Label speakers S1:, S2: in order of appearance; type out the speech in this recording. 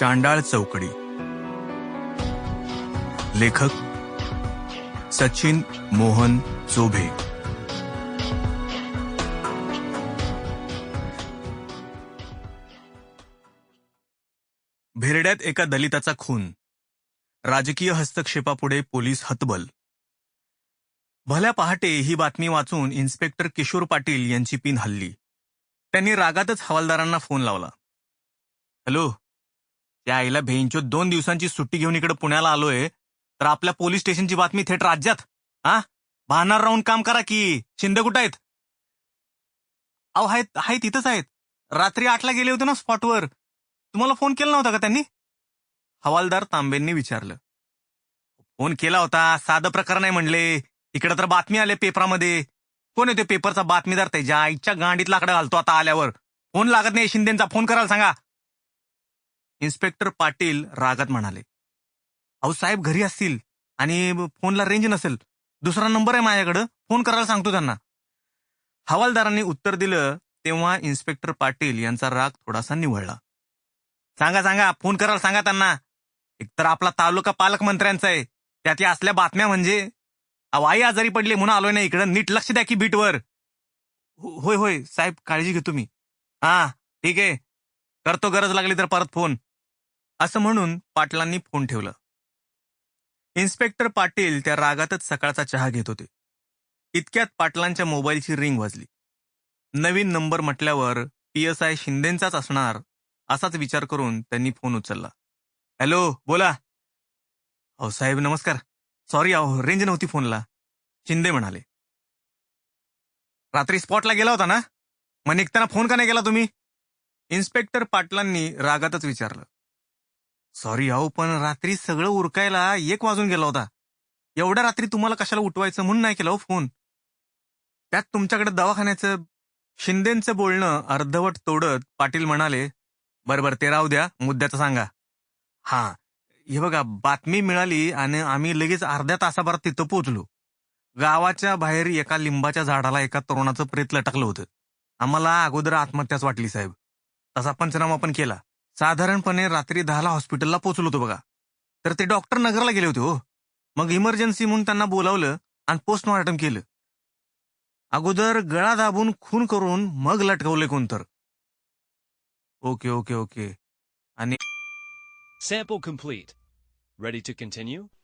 S1: चांडाळ चौकडी. लेखक सचिन मोहन चोभे भेरड्यात एका दलिताचा खून. राजकीय हस्तक्षेपापुढे पोलीस हतबल. भल्या पहाटे ही बातमी वाचून इन्स्पेक्टर किशोर पाटील यांची पिन हल्ली. त्यांनी रागातच हवालदारांना फोन लावला. हॅलो त्या आईला भेंचो दोन दिवसांची सुट्टी घेऊन इकडे पुण्याला आलोय. तर आपल्या पोलीस स्टेशनची बातमी थेट राज्यात. हा? भानार राहून काम करा की. शिंदे कुठं आहेत? अहो आहेत आहेत इथंच आहेत. रात्री आठला गेले होते ना स्पॉटवर. तुम्हाला फोन केला नव्हता का त्यांनी? हवालदार तांबेंनी विचारलं. फोन केला होता साधं प्रकार नाही म्हणले. इकडे तर बातमी आले पेपरामध्ये. कोण येते पेपरचा बातमीदार? त्याच्या आईच्या गांडीत लाकडं घालतो आता आल्यावर. फोन लागत नाही शिंदेचा. फोन करायला सांगा. इन्स्पेक्टर पाटील रागात म्हणाले अहो साहेब घरी असतील आणि फोनला रेंज नसेल. दुसरा नंबर आहे माझ्याकडं. फोन करायला सांगतो त्यांना. हवालदारांनी उत्तर दिलं तेव्हा इन्स्पेक्टर पाटील यांचा राग थोडासा निवळला. सांगा सांगा फोन करायला सांगा त्यांना. एकतर आपला तालुका पालकमंत्र्यांचा आहे. त्यात या असल्या बातम्या म्हणजे अहो, आई आजारी पडली म्हणून आलोय ना इकडं. नीट लक्ष द्या की बीटवर. हो, होय होय. साहेब काळजी घेतो मी. हा ठीक आहे. करतो गरज लागली तर परत फोन. असं म्हणून पाटलांनी फोन ठेवला. इन्स्पेक्टर पाटील त्या रागातच सकाळचा चहा घेत होते. इतक्यात पाटलांच्या मोबाईलची रिंग वाजली. नवीन नंबर म्हटल्यावर पी एस आय शिंदेचाच असणार असाच विचार करून त्यांनी फोन उचलला. हॅलो बोला. अहो साहेब नमस्कार. सॉरी अहो रेंज नव्हती फोनला. शिंदे म्हणाले. रात्री स्पॉटला गेला होता ना? मग निघताना फोन का नाही केला तुम्ही? इन्स्पेक्टर पाटलांनी रागातच विचारलं. सॉरी अहो पण रात्री सगळं उरकायला एक वाजून गेला होता. एवढ्या रात्री तुम्हाला कशाला उठवायचं म्हणून नाही केला हो फोन? त्यात तुमच्याकडे दवाखान्याचं शिंदेचं बोलणं अर्धवट तोडत पाटील म्हणाले बर ते राहू द्या मुद्द्याचं सांगा. हा हे बघा बातमी मिळाली आणि आम्ही लगेच अर्ध्या तासाभरात तिथं पोहोचलो. गावाच्या बाहेर एका लिंबाच्या झाडाला एका तरुणाचं प्रेत लटकलं होतं. आम्हाला अगोदर आत्महत्याच वाटली साहेब. तसा पंचनामा पण केला. साधारणपणे रात्री दहाला हॉस्पिटलला पोहोचलो होतो बघा. तर ते डॉक्टर नगरला गेले होते हो. मग इमर्जन्सी म्हणून त्यांना बोलावलं आणि पोस्टमॉर्टम केलं. अगोदर गळा दाबून खून करून मग लटकवले कोणतर. Okay okay okay.
S2: Sample complete. Ready to continue?